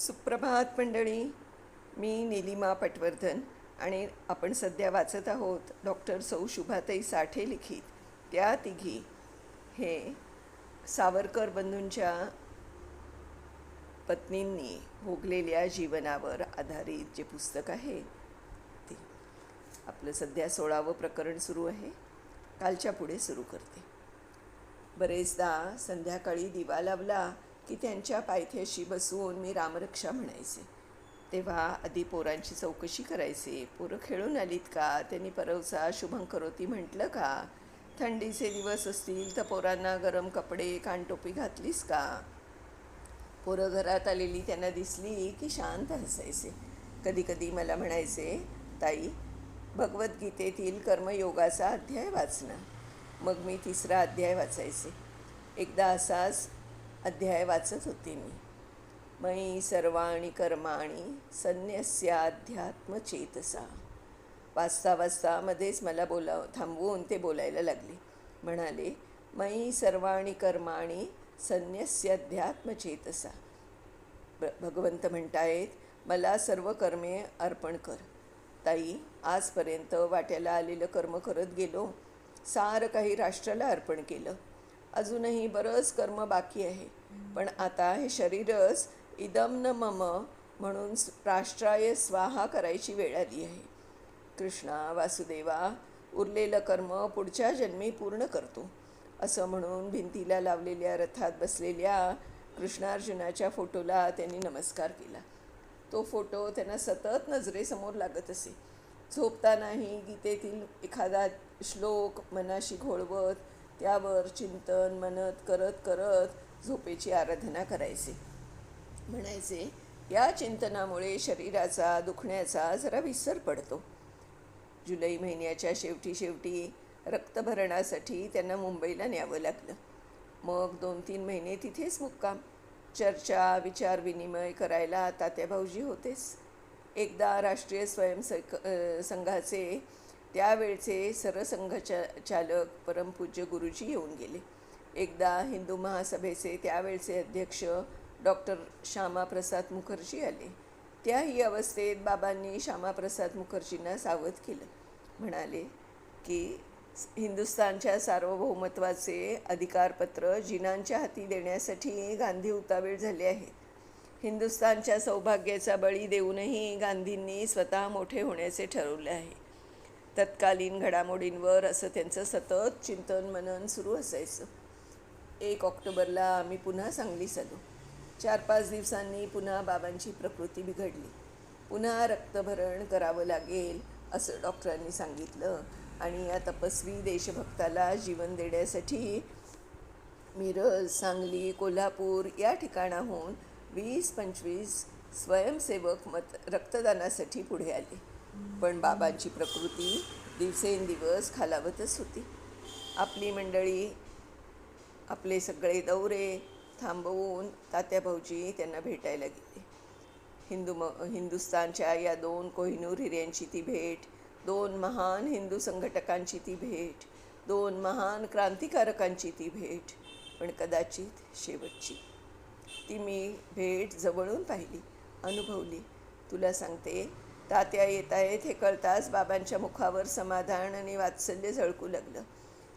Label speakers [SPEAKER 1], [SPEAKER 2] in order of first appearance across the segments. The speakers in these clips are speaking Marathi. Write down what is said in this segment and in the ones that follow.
[SPEAKER 1] सुप्रभात मंडळी. मी निलिमा पटवर्धन आणि आपण सध्या वाचत आहोत डॉक्टर सौ शुभाताई साठे लिखित. त्या तिघी हे सावरकर बंधूंच्या पत्नींनी भोगलेल्या जीवनावर आधारित जे पुस्तक आहे ते. आपलं सध्या सोळावं प्रकरण सुरू आहे. कालच्या पुढे सुरू करते. बरेचदा संध्याकाळी दिवा लावला की त्यांच्या पायथ्याशी बसून मी रामरक्षा म्हणायचे. तेव्हा आधी पोरांची चौकशी करायचे. पोरं खेळून आलीत का? त्यांनी परवसा शुभंकरोती म्हटलं का? थंडीचे दिवस असतील तर पोरांना गरम कपडे कानटोपी घातलीस का? पोरं घरात आलेली त्यांना दिसली की शांत हसायचे. कधीकधी मला म्हणायचे ताई भगवद्गीतेतील कर्मयोगाचा अध्याय वाचणं मग मी तिसरा अध्याय वाचायचे. एकदा असाच अध्याय वाचत होते मी. मयी सर्वाणी कर्माणी संन्यस्याध्यात्मचेतसा. वाचता वाचता मध्येच मला बोला थांबवून ते बोलायला लागले. म्हणाले मयी सर्वाणी कर्माणी संन्यस्याध्यात्मचेतसा. ब भगवंत म्हणतायत मला सर्व कर्मे अर्पण कर. ताई आजपर्यंत वाट्याला आलेलं कर्म करत गेलो. सारं काही राष्ट्राला अर्पण केलं. अजूनही बरंच कर्म बाकी आहे. पण आता हे शरीरच इदम न मम म्हणून राष्ट्राय स्वाहा करायची वेळ आली आहे. कृष्णा वासुदेवा उरलेलं कर्म पुढच्या जन्मी पूर्ण करतो. असं म्हणून भिंतीला लावलेल्या रथात बसलेल्या कृष्णार्जुनाच्या फोटोला त्यांनी नमस्कार केला. तो फोटो त्यांना सतत नजरेसमोर लागत असे. झोपतानाही गीतेतील एखादा श्लोक मनाशी घोळवत त्यावर चिंतन मनत करत करत झोपेची आराधना करायचे. म्हणायचे या चिंतनामुळे शरीराचा दुखण्याचा जरा विसर पडतो. जुलै महिन्याच्या शेवटी शेवटी रक्तभरणासाठी त्यांना मुंबईला न्यावं लागलं. मग दोन तीन महिने तिथेच मुक्काम. चर्चा विचारविनिमय करायला तात्या भाऊजी होतेच. एकदा राष्ट्रीय स्वयंसेवक संघाचे त्यावेळचे सरसंघचा चालक परमपूज्य गुरुजी येऊन गेले. एकदा हिंदू महासभेचे त्यावेळचे अध्यक्ष डॉक्टर श्यामाप्रसाद मुखर्जी आले. त्याही अवस्थेत बाबांनी श्यामाप्रसाद मुखर्जींना सावध केलं. म्हणाले की हिंदुस्थानच्या सार्वभौमत्वाचे अधिकारपत्र जिनांच्या हाती देण्यासाठी गांधी उतावीळ झाले आहेत हिंदुस्थानच्या सौभाग्याचा बळी देऊनही गांधींनी स्वतः मोठे होण्याचे ठरवले आहे. तत्कालीन घडामोडींवर असं त्यांचं सतत चिंतन मनन सुरू असायचं. एक ऑक्टोबरला आम्ही पुन्हा सांगलीस आलो चार पाच दिवसांनी पुन्हा बाबांची प्रकृती बिघडली. पुन्हा रक्तभरण करावं लागेल असं डॉक्टरांनी सांगितलं. आणि या तपस्वी देशभक्ताला जीवन देण्यासाठी मिरज सांगली कोल्हापूर या ठिकाणाहून वीस पंचवीस स्वयंसेवक मत रक्तदानासाठी पुढे आले. पण बाबांची प्रकृती दिवसेंदिवस खालावतच होती. आपली मंडळी आपले सगळे दौरे थांबवून तात्या भाऊजी त्यांना भेटायला गेले. हिंदू म हिंदुस्तानच्या या दोन कोहिनूर हिऱ्यांची ती भेट दोन महान हिंदू संघटकांची ती भेट दोन महान क्रांतिकारकांची ती भेट पण कदाचित शेवटची. ती मी भेट जवळून पाहिली अनुभवली. तुला सांगते तात्या येत आहेत हे कळताच बाबांच्या मुखावर समाधान आणि वात्सल्य झळकू लागलं.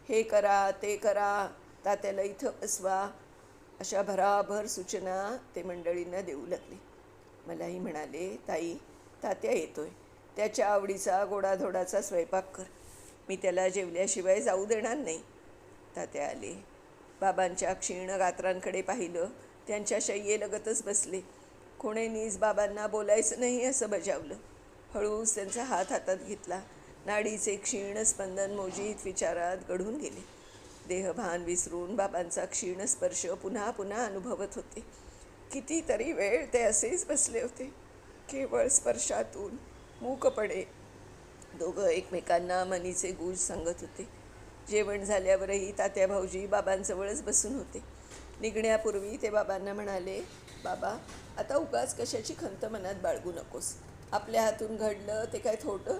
[SPEAKER 1] हे करा ते करा तात्याला इथं बसवा अशा भराभर सूचना ते मंडळींना देऊ लागले. मलाही म्हणाले ताई तात्या येतोय. त्याच्या आवडीचा गोडाधोडाचा स्वयंपाक कर. मी त्याला जेवल्याशिवाय जाऊ देणार नाही. तात्या आले. बाबांच्या क्षीण गात्रांकडे पाहिलं. त्यांच्या शय्येलगतच बसले. कोणीनीच बाबांना बोलायचं नाही असं बजावलं. हळूच त्यांचा हात हातात घेतला. नाडीचे क्षीण स्पंदन मोजीत विचारात घडून गेले. देहभान विसरून बाबांचा क्षीण स्पर्श पुन्हा पुन्हा अनुभवत होते. कितीतरी वेळ ते असेच बसले होते. केवळ स्पर्शातून मूकपणे दोघं एकमेकांना मनीचे गुज सांगत होते. जेवण झाल्यावरही तात्या भाऊजी बाबांजवळच बसून होते. निघण्यापूर्वी ते बाबांना म्हणाले बाबा आता उगाच कशाची खंत मनात बाळगू नकोस. आपल्या हातून घडलं ते काय थोडं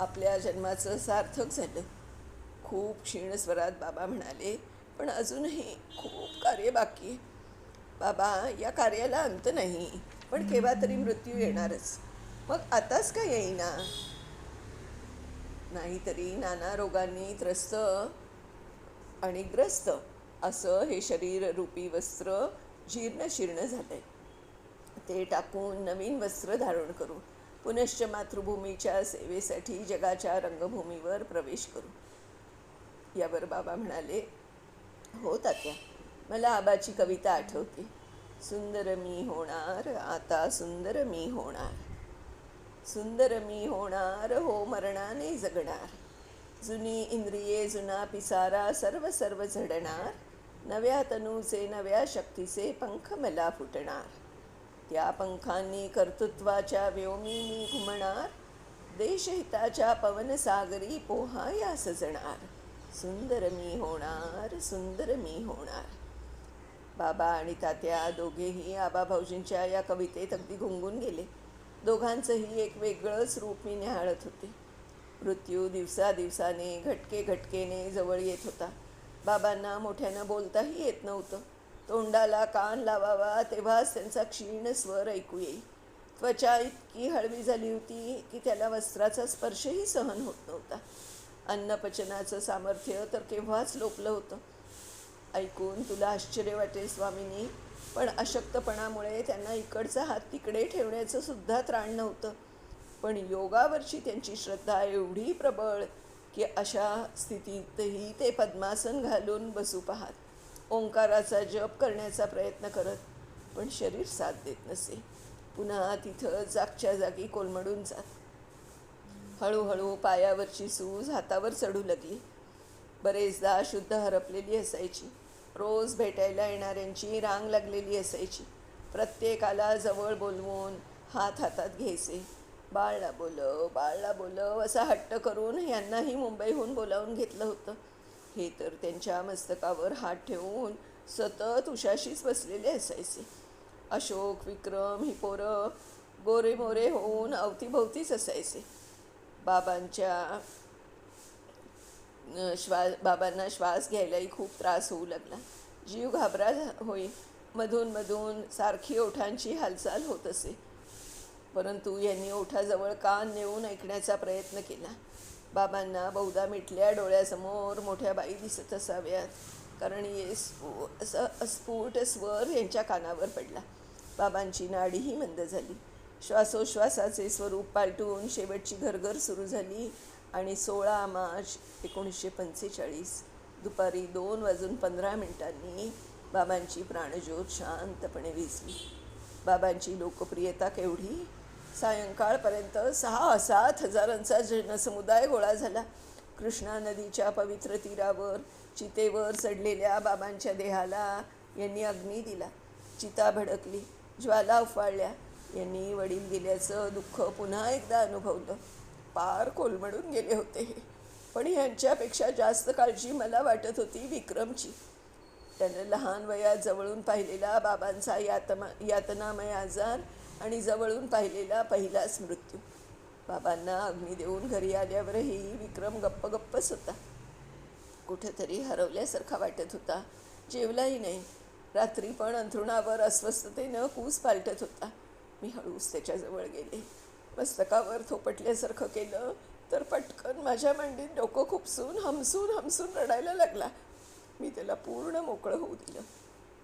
[SPEAKER 1] आपल्या जन्माचं सार्थक झालं. खूप क्षीण स्वरात बाबा म्हणाले पण अजूनही खूप कार्य बाकी आहे. बाबा या कार्याला अंत नाही पण केव्हा तरी मृत्यू येणारच. मग आताच का येईना? नाहीतरी नाना रोगांनी त्रस्त आणि ग्रस्त असं हे शरीर रूपी वस्त्र जीर्ण शीर्ण झालंय. ते टाकून नवीन वस्त्र धारण करू. पुनश्च मातृभूमीच्या सेवेसाठी जगाच्या रंगभूमीवर प्रवेश करू. यावर बाबा म्हणाले हो तात्या मला आबाची कविता आठवते. सुंदर मी होणार आता सुंदर मी होणार. सुंदर मी होणार हो मरणाने जगणार. जुनी इंद्रिये जुना पिसारा सर्व सर्व झडणार. नव्या तनूचे नव्या शक्तीचे पंख मला फुटणार. त्या पंखांनी कर्तृत्वाच्या व्योमी मी घुमणार देशहिताच्या पवनसागरी पोहाया सजणार सुंदर मी होणार सुंदर मी होणार. बाबा आणि तात्या दोघेही आबा भाऊजींच्या या कवितेत अगदी घुंगून गेले. दोघांचंही एक वेगळंच रूप मी न्याहाळत होते. मृत्यू दिवसादिवसाने घटके घटकेने जवळ येत होता. बाबांना मोठ्यानं बोलताही येत नव्हतं. तोंडाला कान लावावा तेव्हाच त्यांचा क्षीण स्वर ऐकू येई त्वचा इतकी हळवी झाली होती की त्याला वस्त्राचा स्पर्शही सहन होत नव्हता. अन्नपचनाचं सामर्थ्य तर केव्हाच लोपलं होतं. ऐकून तुला आश्चर्य वाटेल स्वामिनी पण अशक्तपणामुळे त्यांना इकडचा हात तिकडे ठेवण्याचं सुद्धा त्राण नव्हतं. पण योगावरची त्यांची श्रद्धा एवढी प्रबळ की अशा स्थितीतही ते पद्मासन घालून बसू पाहात. ओंकाराचा जप करण्याचा प्रयत्न करत पण शरीर साथ देत नसे. पुन्हा तिथं जागच्या जागी कोलमडून जात हळूहळू पायावरची सूज हातावर चढू लागली बरेचदा शुद्ध हरपलेली असायची. रोज भेटायला येणाऱ्यांची रांग लागलेली असायची. प्रत्येकाला जवळ बोलवून हात हातात घ्यायचे. बाळला बोलव बाळला बोलव असा हट्ट करून यांनाही मुंबईहून बोलावून घेतलं होतं. हे तर त्यांच्या मस्तकावर हात ठेवून सतत उशाशीच बसलेले असायचे. अशोक विक्रम ही पोरं गोरे मोरे होऊन अवतीभोवतीच असायचे. बाबांच्या श्वास बाबांना श्वास घ्यायलाही खूप त्रास होऊ लागला. जीव घाबरा होई मधून मधून सारखी ओठांची हालचाल होत असे. परंतु यांनी ओठाजवळ कान नेऊन ऐकण्याचा प्रयत्न केला. बाबांना बहुधा मिटल्या डोळ्यासमोर मोठ्या बाई दिसत असाव्यात. कारण ये स्फु असं अस्फुट स्वर यांच्या कानावर पडला. बाबांची नाडीही मंद झाली. श्वासोश्वासाचे स्वरूप पालटून शेवटची घरघर सुरू झाली आणि सोळा मार्च एकोणीसशे पंचेचाळीस. दुपारी दोन वाजून पंधरा मिनिटांनी बाबांची प्राणज्योत शांतपणे विजली बाबांची लोकप्रियता केवढी? सायंकाळपर्यंत सहा सात हजारांचा जनसमुदाय गोळा झाला. कृष्णा नदीच्या पवित्र तीरावर चितेवर चढलेल्या बाबांच्या देहाला यांनी अग्नी दिला. चिता भडकली ज्वाला उफाळल्या. यांनी वडील गेल्याचं दुःख पुन्हा एकदा अनुभवलं. पार कोलमडून गेले होते पण ह्यांच्यापेक्षा जास्त काळजी मला वाटत होती विक्रमची. त्यानं लहान वयात जवळून पाहिलेला बाबांचा यातमा यातनामय आजार आणि जवळून पाहिलेला पहिलाच मृत्यू. बाबांना अग्नी देऊन घरी आल्यावरही विक्रम गप्प गप्पच होता. कुठेतरी हरवल्यासारखा वाटत होता. जेवलाही नाही. रात्री पण अंथरुणावर अस्वस्थतेनं कूस पालटत होता. मी हळूच त्याच्याजवळ गेले. मस्तकावर थोपटल्यासारखं केलं तर पटकन माझ्या मांडीत डोकं खुपसून हमसून हमसून रडायला लागला. मी त्याला पूर्ण मोकळं होऊ दिलं.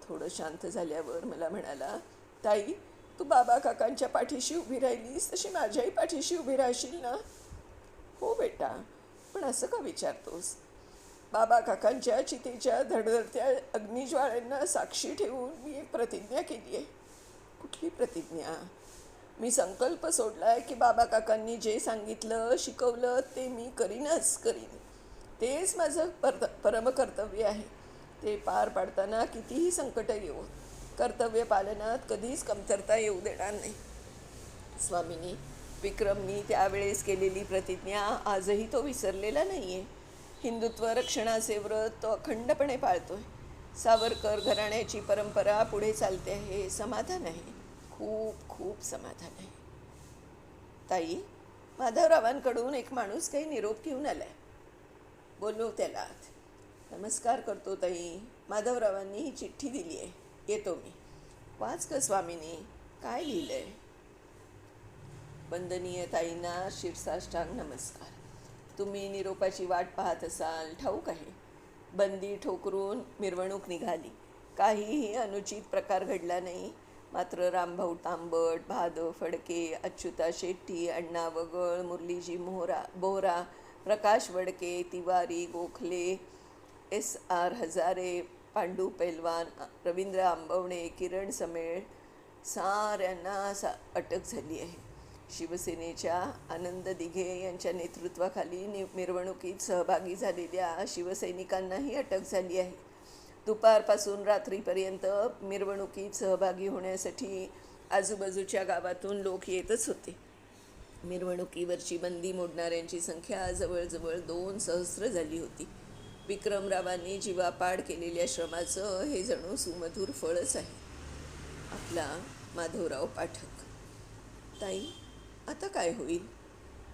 [SPEAKER 1] थोडं शांत झाल्यावर मला म्हणाला ताई तू बाबा काकांच्या पाठीशी उभी राहिलीस तशी माझ्याही पाठीशी उभी राहशील ना? हो बेटा पण असं का विचारतोस? बाबा काकांच्या चितेच्या धडधडत्या अग्निज्वाळांना साक्षी ठेवून मी एक प्रतिज्ञा केली आहे. कुठली प्रतिज्ञा? मी संकल्प सोडला आहे की बाबा काकांनी जे सांगितलं शिकवलं ते मी करीनच करीन. तेच माझं पर परमकर्तव्य आहे. ते पार पाडताना कितीही संकट येऊ कर्तव्य पालनात कधीच कमतरता येऊ देणार नाही. स्वामींनी विक्रमनी त्यावेळेस केलेली प्रतिज्ञा आजही तो विसरलेला नाही आहे हिंदुत्व रक्षणाचे व्रत तो अखंडपणे पाळतोय. सावरकर घराण्याची परंपरा पुढे चालते आहे समाधान आहे. खूप खूप समाधान आहे. ताई माधवरावांकडून एक माणूस काही निरोप घेऊन आलाय. बोललो त्याला नमस्कार करतो ताई. माधवरावांनी ही चिठ्ठी दिली आहे येतो मी. वाच का स्वामिनी काय लिहिलंय? वंदनीय ताईंना शिरसाष्टांग नमस्कार. तुम्ही निरोपाची वाट पाहत असाल ठाऊक आहे. बंदी ठोकरून मिरवणूक निघाली. काहीही अनुचित प्रकार घडला नाही. मात्र रामभाऊ तांबट भादव फडके अच्युता शेट्टी अण्णा वगळ मुरलीजी मोहरा बोहरा प्रकाश वडके तिवारी गोखले एस आर हजारे पांडू पैलवान रवींद्र आंबवणे किरण समेळ साऱ्यांना सा अटक झाली आहे. शिवसेनेच्या आनंद दिघे यांच्या नेतृत्वाखाली नि मिरवणुकीत सहभागी झालेल्या शिवसैनिकांनाही अटक झाली आहे. दुपारपासून रात्रीपर्यंत मिरवणुकीत सहभागी होण्यासाठी आजूबाजूच्या गावातून लोक येतच होते. मिरवणुकीवरची बंदी मोडणाऱ्यांची संख्या जवळजवळ दोन सहस्र झाली होती. विक्रमरावांनी जीवापाड केलेल्या श्रमाचं हे जणू सुमधूर फळच आहे. आपला माधवराव पाठक. ताई आता काय होईल?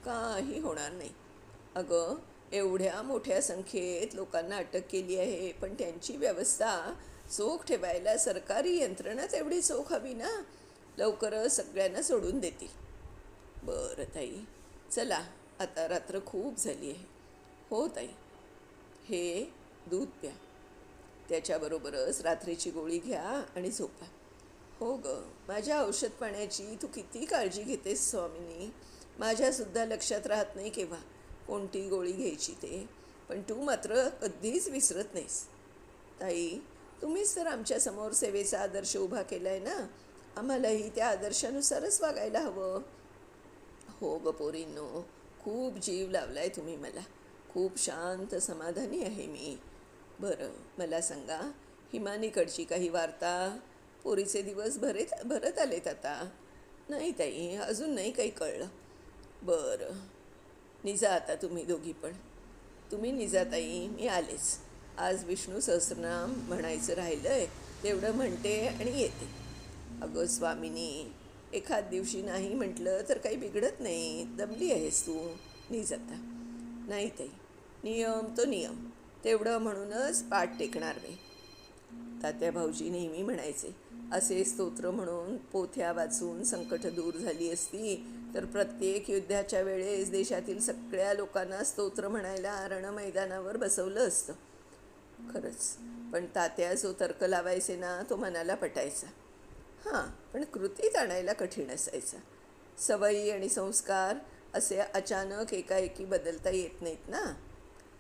[SPEAKER 1] काही होणार नाही. अगं एवढ्या मोठ्या संख्येत लोकांना अटक केली आहे पण त्यांची व्यवस्था चोख ठेवायला सरकारी यंत्रणा तेवढी चोख हवी ना? लवकरच सगळ्यांना सोडून देतील. बरं ताई चला आता रात्र खूप झाली आहे. हो ताई. हे दूध प्या. त्याच्याबरोबरच रात्रीची गोळी घ्या आणि झोपा. हो ग माझ्या औषध पाण्याची तू किती काळजी घेतेस स्वामिनी? माझ्यासुद्धा लक्षात राहत नाही केव्हा कोणती गोळी घ्यायची ते. पण तू मात्र कधीच विसरत नाहीस. ताई तुम्हीच तर आमच्यासमोर सेवेचा आदर्श उभा केला आहे ना? आम्हालाही त्या आदर्शानुसारच वागायला हवं. हो ग पोरींनो खूप जीव लावला आहे तुम्ही मला. खूप शांत समाधानी आहे मी. बरं मला सांगा हिमानीकडची काही वार्ता? पोरीचे दिवस भरेत भरत आलेत आता. नाही ताई अजून नाही काही कळलं. बरं. निजा आता तुम्ही दोघी पण. तुम्ही निजा ताई मी आलेच. आज विष्णू सहस्रनाम म्हणायचं राहिलं आहे तेवढं म्हणते आणि येते. अगं स्वामिनी एखाद दिवशी नाही म्हटलं तर काही बिघडत नाही. दमली आहेस तू निज आता. नाही ताई नियम तो नियम. तेवढं म्हणूनच पाठ टेकणार नाही तात्या भाऊजी नेहमी म्हणायचे असे स्तोत्र म्हणून पोथ्या वाचून संकट दूर झाली असती तर प्रत्येक युद्धाच्या वेळेस देशातील सगळ्या लोकांना स्तोत्र म्हणायला रणमैदानावर बसवलं असतं. खरंच. पण तात्या जो तर्क लावायचे ना तो मनाला पटायचा. हां पण कृतीत आणायला कठीण असायचा. सवयी आणि संस्कार असे अचानक एकाएकी बदलता येत नाहीत ना.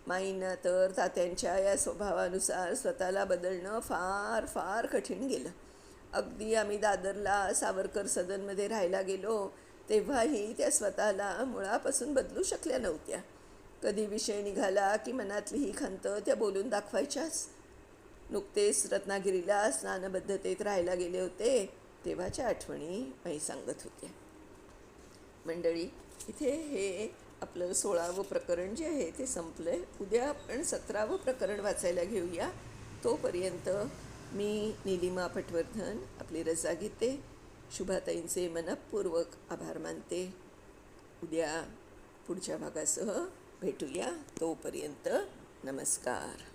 [SPEAKER 1] माईंना तर तात्यांच्या या स्वभावानुसार स्वतःला बदलणं फार फार कठीण गेलं. अगदी आम्ही दादरला सावरकर सदनमध्ये राहायला गेलो तेव्हाही त्या स्वतःला मुळापासून बदलू शकल्या नव्हत्या. कधी विषय निघाला की मनातली ही खंत त्या बोलून दाखवायच्याच. नुकतेच रत्नागिरीला स्नानबद्धतेत राहायला गेले होते तेव्हाच्या आठवणी मी सांगत होत्या. मंडळी इथे हे आपलं सोळावं प्रकरण जे आहे ते संपलं आहे उद्या आपण सतरावं प्रकरण वाचायला घेऊया. तोपर्यंत मी निलिमा पटवर्धन आपली रजा घेते. शुभाताईंचे मनपूर्वक आभार मानते. उद्या पुढच्या भागासह भेटूया. तोपर्यंत नमस्कार.